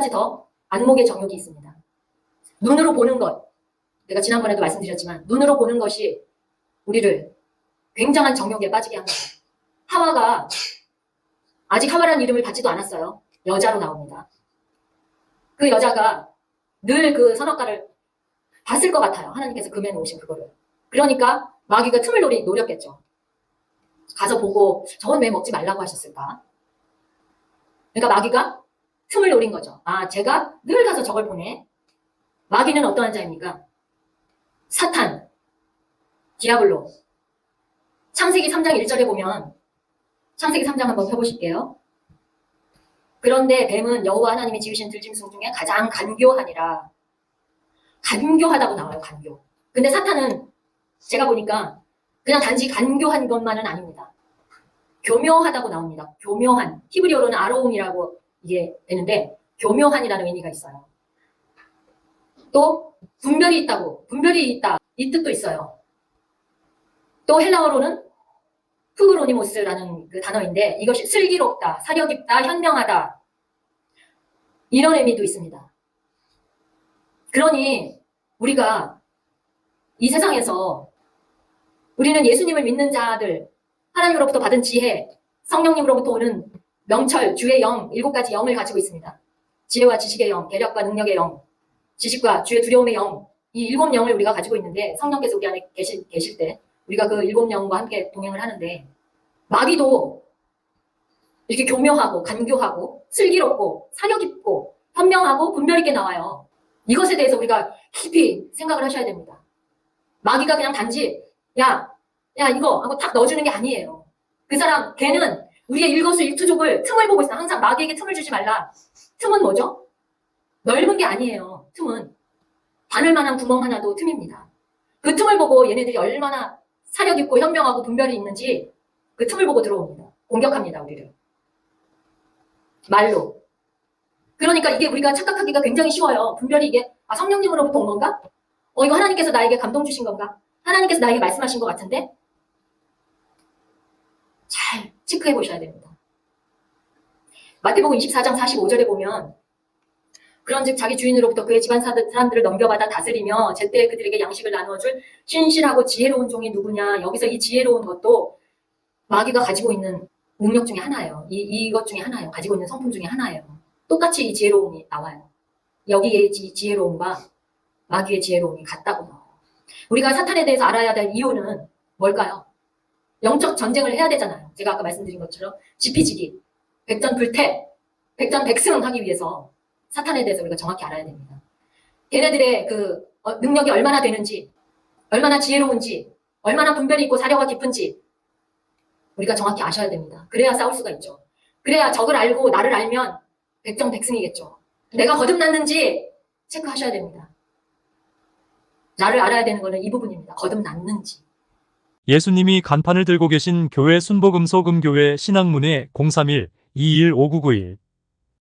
가지 더 안목의 정욕이 있습니다. 눈으로 보는 것. 내가 지난번에도 말씀드렸지만 눈으로 보는 것이 우리를 굉장한 정욕에 빠지게 합니다. 하와가 아직 하와라는 이름을 받지도 않았어요. 여자로 나옵니다. 그 여자가 늘 그 선악과를 봤을 것 같아요. 하나님께서 금해 놓으신 그거를. 그러니까 마귀가 틈을 노리, 노렸겠죠. 가서 보고 저건 왜 먹지 말라고 하셨을까? 그러니까 마귀가 틈을 노린 거죠. 아, 제가 늘 가서 저걸 보네. 마귀는 어떠한 자입니까? 사탄, 디아블로. 창세기 3장 1절에 보면 창세기 3장 한번 펴보실게요. 그런데 뱀은 여호와 하나님이 지으신 들짐승 중에 가장 간교하니라. 간교하다고 나와요, 간교. 근데 사탄은 제가 보니까 그냥 단지 간교한 것만은 아닙니다. 교묘하다고 나옵니다. 교묘한. 히브리어로는 아로움이라고 이게 되는데 교묘한이라는 의미가 있어요. 또 분별이 있다고 분별이 있다 이 뜻도 있어요. 또 헬라어로는 푸그로니모스라는 그 단어인데 이것이 슬기롭다, 사려 깊다, 현명하다 이런 의미도 있습니다. 그러니 우리가 이 세상에서 우리는 예수님을 믿는 자들 하나님으로부터 받은 지혜, 성령님으로부터 오는 명철, 주의 영, 일곱 가지 영을 가지고 있습니다. 지혜와 지식의 영, 계략과 능력의 영, 지식과 주의 두려움의 영, 이 일곱 영을 우리가 가지고 있는데 성령께서 우리 안에 계실, 계실 때 우리가 그 일곱 영과 함께 동행을 하는데 마귀도 이렇게 교묘하고 간교하고 슬기롭고 사려 깊고 현명하고 분별 있게 나와요. 이것에 대해서 우리가 깊이 생각을 하셔야 됩니다. 마귀가 그냥 단지 야, 야 이거 하고 탁 넣어주는 게 아니에요. 그 사람 걔는 우리의 일거수 일투족을 틈을 보고 있어. 항상 마귀에게 틈을 주지 말라. 틈은 뭐죠? 넓은 게 아니에요. 틈은 바늘 만한 구멍 하나도 틈입니다. 그 틈을 보고 얘네들이 얼마나 사력 있고 현명하고 분별이 있는지 그 틈을 보고 들어옵니다. 공격합니다, 우리를. 말로. 그러니까 이게 우리가 착각하기가 굉장히 쉬워요. 분별이 이게 아 성령님으로부터 온 건가? 어 이거 하나님께서 나에게 감동 주신 건가? 하나님께서 나에게 말씀하신 것 같은데? 잘 체크해 보셔야 됩니다. 마태복음 24장 45절에 보면 그런즉 자기 주인으로부터 그의 집안 사람들을 넘겨받아 다스리며 제때 그들에게 양식을 나누어줄 신실하고 지혜로운 종이 누구냐 여기서 이 지혜로운 것도 마귀가 가지고 있는 능력 중에 하나예요. 이, 이것 중에 하나예요. 가지고 있는 성품 중에 하나예요. 똑같이 이 지혜로움이 나와요. 여기에 지, 지혜로움과 마귀의 지혜로움이 같다고 나와요. 우리가 사탄에 대해서 알아야 될 이유는 뭘까요? 영적 전쟁을 해야 되잖아요. 제가 아까 말씀드린 것처럼 지피지기, 백전불태, 백전백승 하기 위해서 사탄에 대해서 우리가 정확히 알아야 됩니다. 걔네들의 그 어, 능력이 얼마나 되는지, 얼마나 지혜로운지, 얼마나 분별이 있고 사려가 깊은지 우리가 정확히 아셔야 됩니다. 그래야 싸울 수가 있죠. 그래야 적을 알고 나를 알면 백정백승이겠죠. 내가 거듭났는지 체크하셔야 됩니다. 나를 알아야 되는 거는 이 부분입니다. 거듭났는지. 예수님이 간판을 들고 계신 교회 순복음 소금교회 신앙문의 031-2159991